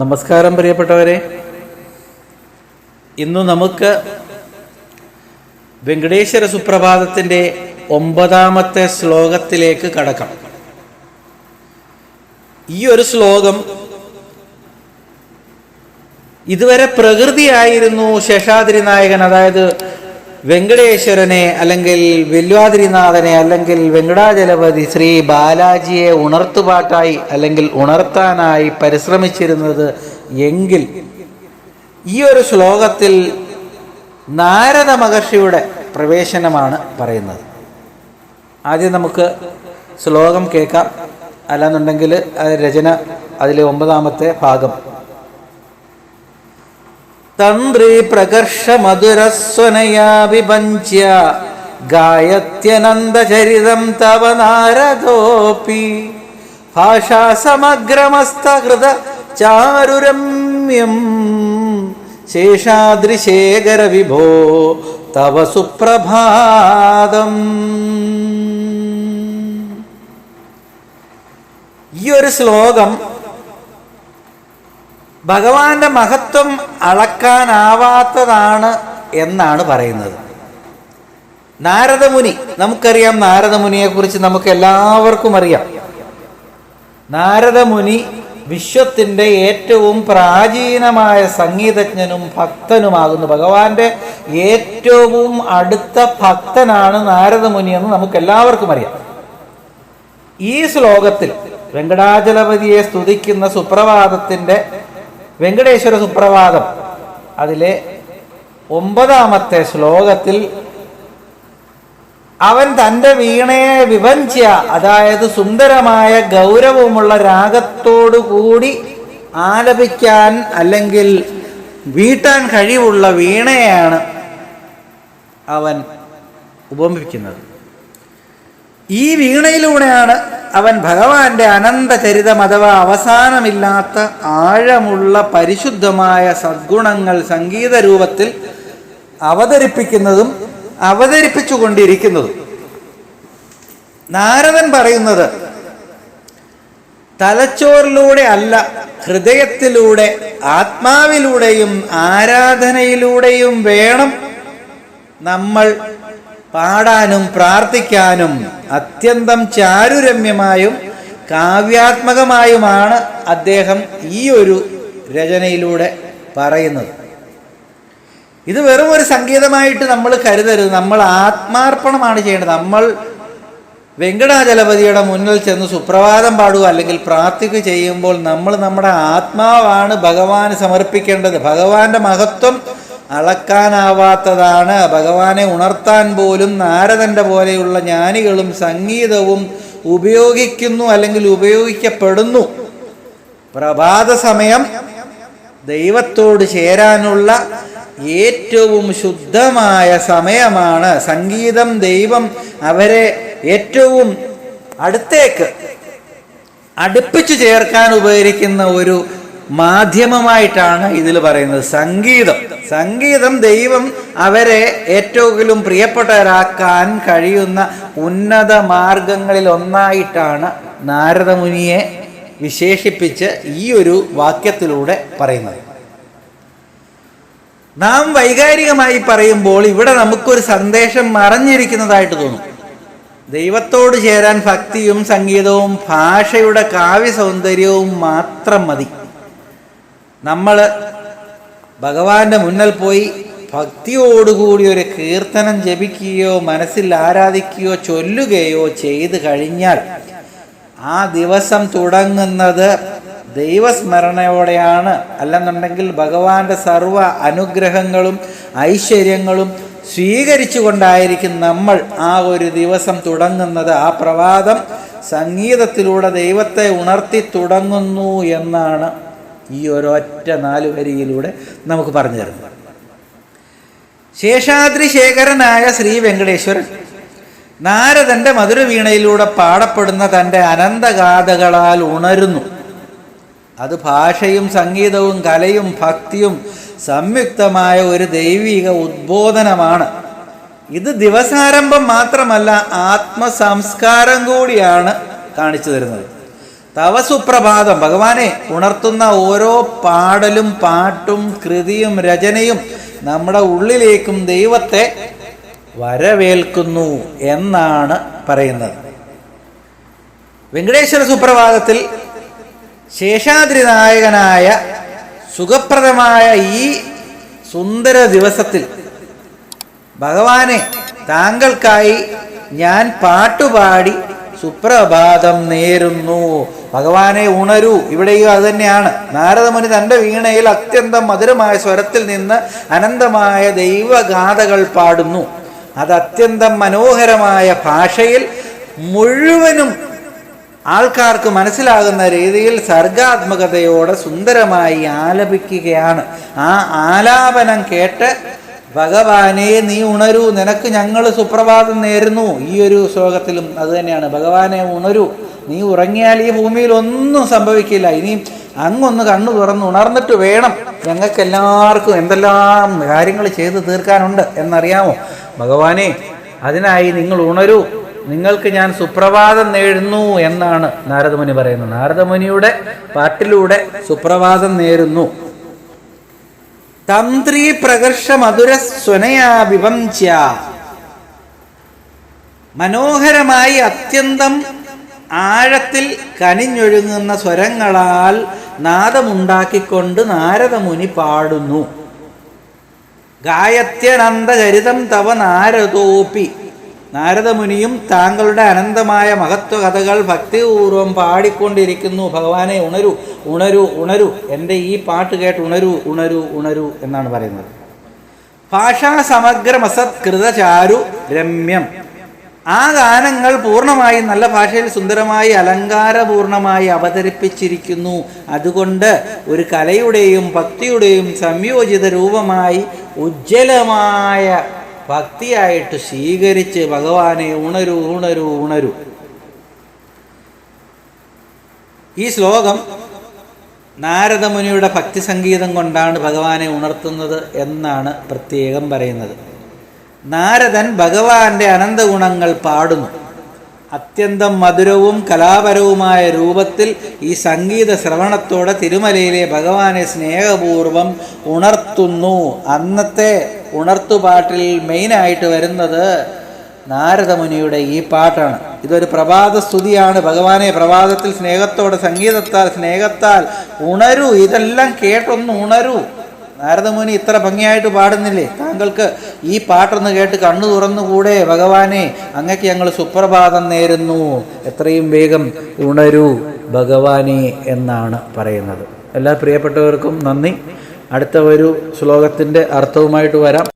നമസ്കാരം പ്രിയപ്പെട്ടവരെ. ഇന്ന് നമുക്ക് വെങ്കടേശ്വര സുപ്രഭാതത്തിന്റെ ഒമ്പതാമത്തെ ശ്ലോകത്തിലേക്ക് കടക്കാം. ഈ ഒരു ശ്ലോകം ഇതുവരെ പ്രകൃതിയായിരുന്നു ശേഷാദ്രി നായകൻ അതായത് വെങ്കടേശ്വരനെ അല്ലെങ്കിൽ വെല്ലുവാതിരിനാഥനെ അല്ലെങ്കിൽ വെങ്കടാചലപതി ശ്രീ ബാലാജിയെ ഉണർത്തുപാട്ടായി അല്ലെങ്കിൽ ഉണർത്താനായി പരിശ്രമിച്ചിരുന്നത് എങ്കിൽ ഈ ഒരു ശ്ലോകത്തിൽ നാരദ മഹർഷിയുടെ പ്രവേശനമാണ് പറയുന്നത്. ആദ്യം നമുക്ക് ശ്ലോകം കേൾക്കാം. അല്ലാന്നുണ്ടെങ്കിൽ രചന അതിലെ ഒമ്പതാമത്തെ ഭാഗം. തന്ത്രി പ്രകർഷ മധുരസ്വനയാ വിഭഞ്ച്യ ഗായത്യനന്ദചരിതം തവ നാരദോപി. ഭാഷാ സമഗ്രമസ്തകൃത ചാരുരമ്യം ശേഷാദ്രിശേഖര വിഭോ തവ സുപ്രഭാതം. ഈ ഒരു ശ്ലോകം ഭഗവാന്റെ മഹത്വം അളക്കാനാവാത്തതാണ് എന്നാണ് പറയുന്നത്. നാരദമുനി നമുക്കറിയാം നാരദമുനിയെ കുറിച്ച് നമുക്ക് എല്ലാവർക്കും അറിയാം. നാരദമുനി വിശ്വത്തിന്റെ ഏറ്റവും പ്രാചീനമായ സംഗീതജ്ഞനും ഭക്തനുമാകുന്നു. ഭഗവാന്റെ ഏറ്റവും അടുത്ത ഭക്തനാണ് നാരദമുനി എന്ന് നമുക്ക് എല്ലാവർക്കും അറിയാം. ഈ ശ്ലോകത്തിൽ വെങ്കടാചലപതിയെ സ്തുതിക്കുന്ന സുപ്രഭാതത്തിന്റെ വെങ്കടേശ്വര സുപ്രഭാതം. അതിലെ ഒമ്പതാമത്തെ ശ്ലോകത്തിൽ അവൻ തന്റെ വീണയെ വിഭഞ്ച അതായത് സുന്ദരമായ ഗൗരവമുള്ള രാഗത്തോടു കൂടി ആലപിക്കാൻ അല്ലെങ്കിൽ വീട്ടാൻ കഴിവുള്ള വീണയാണ് അവൻ ഉപമിക്കുന്നത് ഈ വീണയിലൂടെയാണ് അവൻ ഭഗവാന്റെ അനന്തചരിതം അഥവാ അവസാനമില്ലാത്ത ആഴമുള്ള പരിശുദ്ധമായ സദ്ഗുണങ്ങൾ സംഗീത രൂപത്തിൽ അവതരിപ്പിക്കുന്നതും അവതരിപ്പിച്ചുകൊണ്ടിരിക്കുന്നതും. നാരദൻ പറയുന്നത് തലച്ചോറിലൂടെ അല്ല ഹൃദയത്തിലൂടെ ആത്മാവിലൂടെയും ആരാധനയിലൂടെയും വേണം നമ്മൾ പാടാനും പ്രാർത്ഥിക്കാനും അത്യന്തം ചാരുരമ്യമായും കാവ്യാത്മകമായുമാണ് അദ്ദേഹം ഈ ഒരു രചനയിലൂടെ പറയുന്നത്. ഇത് വെറും ഒരു സംഗീതമായിട്ട് നമ്മൾ കരുതരുത്. നമ്മൾ ആത്മാർപ്പണമാണ് ചെയ്യേണ്ടത്. നമ്മൾ വെങ്കടാചലപതിയുടെ മുന്നിൽ ചെന്ന് സുപ്രഭാതം പാടുക അല്ലെങ്കിൽ പ്രാർത്ഥിക്കുക ചെയ്യുമ്പോൾ നമ്മൾ നമ്മുടെ ആത്മാവാണ് ഭഗവാന് സമർപ്പിക്കേണ്ടത്. ഭഗവാന്റെ മഹത്വം അളക്കാനാവാത്തതാണ്. ഭഗവാനെ ഉണർത്താൻ പോലും നാരദന്റെ പോലെയുള്ള ജ്ഞാനികളും സംഗീതവും ഉപയോഗിക്കുന്നു അല്ലെങ്കിൽ ഉപയോഗിക്കപ്പെടുന്നു. പ്രഭാത സമയം ദൈവത്തോട് ചേരാനുള്ള ഏറ്റവും ശുദ്ധമായ സമയമാണ് സംഗീതം ദൈവം അവരെ ഏറ്റവും അടുത്തേക്ക് അടുപ്പിച്ചു ചേർക്കാൻ ഉപകരിക്കുന്ന ഒരു മാധ്യമമായിട്ടാണ് ഇതിൽ പറയുന്നത്. സംഗീതം. സംഗീതം ദൈവം അവരെ ഏറ്റവും പ്രിയപ്പെട്ടവരാക്കാൻ കഴിയുന്ന ഉന്നത മാർഗങ്ങളിൽ ഒന്നായിട്ടാണ് നാരദമുനിയെ വിശേഷിപ്പിച്ച് ഈ ഒരു വാക്യത്തിലൂടെ പറയുന്നത്. നാം വൈകാരികമായി പറയുമ്പോൾ ഇവിടെ നമുക്കൊരു സന്ദേശം മറഞ്ഞിരിക്കുന്നതായിട്ട് തോന്നും. ദൈവത്തോട് ചേരാൻ ഭക്തിയും സംഗീതവും ഭാഷയുടെ കാവ്യ സൗന്ദര്യവും മാത്രം മതി. നമ്മൾ ഭഗവാന്റെ മുന്നിൽ പോയി ഭക്തിയോടുകൂടി ഒരു കീർത്തനം ജപിക്കുകയോ മനസ്സിൽ ആരാധിക്കുകയോ ചൊല്ലുകയോ ചെയ്തു കഴിഞ്ഞാൽ ആ ദിവസം തുടങ്ങുന്നത് ദൈവസ്മരണയോടെയാണ്. അല്ലെന്നുണ്ടെങ്കിൽ ഭഗവാന്റെ സർവ അനുഗ്രഹങ്ങളും ഐശ്വര്യങ്ങളും സ്വീകരിച്ചു കൊണ്ടായിരിക്കും നമ്മൾ ആ ഒരു ദിവസം തുടങ്ങുന്നത്. ആ പ്രഭാതം സംഗീതത്തിലൂടെ ദൈവത്തെ ഉണർത്തി തുടങ്ങുന്നു എന്നാണ് ഈ ഒരൊറ്റ നാല് വരിയിലൂടെ നമുക്ക് പറഞ്ഞു തരുന്നു. ശേഷാദ്രിശേഖരനായ ശ്രീ വെങ്കടേശ്വരൻ നാരദന്റെ മധുരവീണയിലൂടെ പാടപ്പെടുന്ന തന്റെ അനന്തഗാഥകളാൽ ഉണരുന്നു. അത് ഭാഷയും സംഗീതവും കലയും ഭക്തിയും സംയുക്തമായ ഒരു ദൈവിക ഉദ്ബോധനമാണ്. ഇത് ദിവസാരംഭം മാത്രമല്ല ആത്മസംസ്കാരം കൂടിയാണ് കാണിച്ചു തരുന്നത്. തവ സുപ്രഭാതം. ഭഗവാനെ ഉണർത്തുന്ന ഓരോ പാടലും പാട്ടും കൃതിയും രചനയും നമ്മുടെ ഉള്ളിലേക്കും ദൈവത്തെ വരവേൽക്കുന്നു എന്നാണ് പറയുന്നത്. വെങ്കടേശ്വര സുപ്രഭാതത്തിൽ ശേഷാദ്രി നായകനായ സുഖപ്രദമായ ഈ സുന്ദര ദിവസത്തിൽ ഭഗവാനെ താങ്കൾക്കായി ഞാൻ പാട്ടുപാടി സുപ്രഭാതം നേരുന്നു. ഭഗവാനെ ഉണരൂ. ഇവിടെയും അത് തന്നെയാണ്. നാരദമുനി തന്റെ വീണയിൽ അത്യന്തം മധുരമായ സ്വരത്തിൽ നിന്ന് അനന്തമായ ദൈവഗാഥകൾ പാടുന്നു. അത് അത്യന്തം മനോഹരമായ ഭാഷയിൽ മുഴുവനും ആൾക്കാർക്ക് മനസ്സിലാകുന്ന രീതിയിൽ സർഗാത്മകതയോടെ സുന്ദരമായി ആലപിക്കുകയാണ്. ആ ആലാപനം കേട്ട് ഭഗവാനെ നീ ഉണരൂ. നിനക്ക് ഞങ്ങൾ സുപ്രഭാതം നേരുന്നു. ഈ ഒരു ശ്ലോകത്തിലും അത് തന്നെയാണ്. ഭഗവാനെ ഉണരൂ. നീ ഉറങ്ങിയാൽ ഈ ഭൂമിയിൽ ഒന്നും സംഭവിക്കില്ല. ഇനി അങ്ങൊന്ന് കണ്ണു തുറന്ന് ഉണർന്നിട്ട് വേണം. ഞങ്ങൾക്ക് എല്ലാവർക്കും എന്തെല്ലാം കാര്യങ്ങൾ ചെയ്തു തീർക്കാനുണ്ട് എന്നറിയാമോ? ഭഗവാനെ അതിനായി നിങ്ങൾ ഉണരൂ. നിങ്ങൾക്ക് ഞാൻ സുപ്രഭാതം നേരുന്നു എന്നാണ് നാരദമുനി പറയുന്നത്. നാരദമുനിയുടെ പാട്ടിലൂടെ സുപ്രഭാതം നേരുന്നു. തന്ത്രി പ്രകർഷ മധുര സ്വനയാ മനോഹരമായി അത്യന്തം ആഴത്തിൽ കനിഞ്ഞൊഴുങ്ങുന്ന സ്വരങ്ങളാൽ നാദമുണ്ടാക്കിക്കൊണ്ട് നാരദമുനി പാടുന്നു. ഗായത്യനന്ദഹരിതം തവ നാരദോപി. നാരദമുനിയും താങ്കളുടെ അനന്തമായ മഹത്വ കഥകൾ ഭക്തിപൂർവം പാടിക്കൊണ്ടിരിക്കുന്നു. ഭഗവാനെ ഉണരു ഉണരു ഉണരു. എന്റെ ഈ പാട്ട് കേട്ട് ഉണരു ഉണരു ഉണരു എന്നാണ് പറയുന്നത്. ഭാഷാ സമഗ്രമസത്കൃതചാരു രമ്യം. ആ ഗാനങ്ങൾ പൂർണമായി നല്ല ഭാഷയിൽ സുന്ദരമായി അലങ്കാരപൂർണമായി അവതരിപ്പിച്ചിരിക്കുന്നു. അതുകൊണ്ട് ഒരു കലയുടെയും ഭക്തിയുടെയും സംയോജിത രൂപമായി ഉജ്ജ്വലമായ ഭക്തിയായിട്ട് സ്വീകരിച്ച് ഭഗവാനെ ഉണരു ഉണരു ഉണരു. ഈ ശ്ലോകം നാരദമുനിയുടെ ഭക്തി സംഗീതം കൊണ്ടാണ് ഭഗവാനെ ഉണർത്തുന്നത് എന്നാണ് പ്രത്യേകം പറയുന്നത്. നാരദൻ ഭഗവാന്റെ അനന്തഗുണങ്ങൾ പാടുന്നു. അത്യന്തം മധുരവും കലാപരവുമായ രൂപത്തിൽ ഈ സംഗീത ശ്രവണത്തോടെ തിരുമലയിലെ ഭഗവാനെ സ്നേഹപൂർവം ഉണർത്തുന്നു. അന്നത്തെ ഉണർത്തുപാട്ടിൽ മെയിനായിട്ട് വരുന്നത് നാരദമുനിയുടെ ഈ പാട്ടാണ്. ഇതൊരു പ്രഭാത സ്തുതിയാണ്. ഭഗവാനെ പ്രഭാതത്തിൽ സ്നേഹത്തോടെ സംഗീതത്താൽ സ്നേഹത്താൽ ഉണരൂ. ഇതെല്ലാം കേട്ടൊന്ന് ഉണരൂ. നാരദമുനി ഇത്ര ഭംഗിയായിട്ട് പാടുന്നില്ലേ? താങ്കൾക്ക് ഈ പാട്ടൊന്ന് കേട്ട് കണ്ണു തുറന്നുകൂടെ? ഭഗവാനെ അങ്ങക്ക് ഞങ്ങൾ സുപ്രഭാതം നേരുന്നു. എത്രയും വേഗം ഉണരൂ ഭഗവാനെ എന്നാണ് പറയുന്നത്. എല്ലാ പ്രിയപ്പെട്ടവർക്കും നന്ദി. അടുത്ത ഒരു ശ്ലോകത്തിന്റെ അർത്ഥവുമായിട്ട് വരാം.